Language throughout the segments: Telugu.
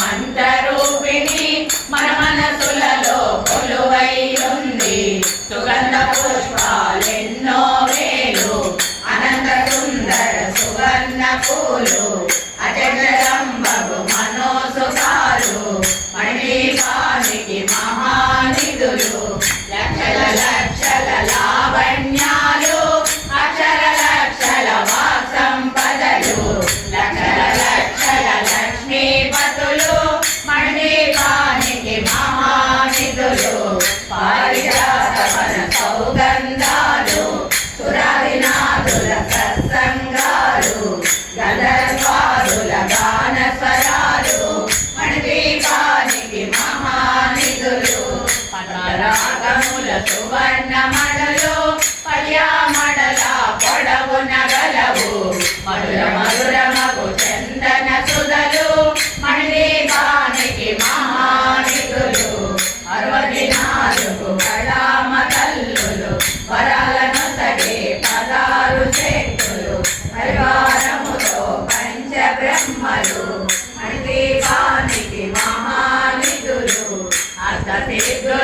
మంట రూపిణి మన మనసులలో కొలువై ఉంది. సుగంధ పుష్పాలెన్నో వేలు అనంత సుందర సువర్ణ పూలు అజగ は。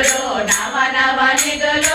నిధులు నవ నవ నిధులు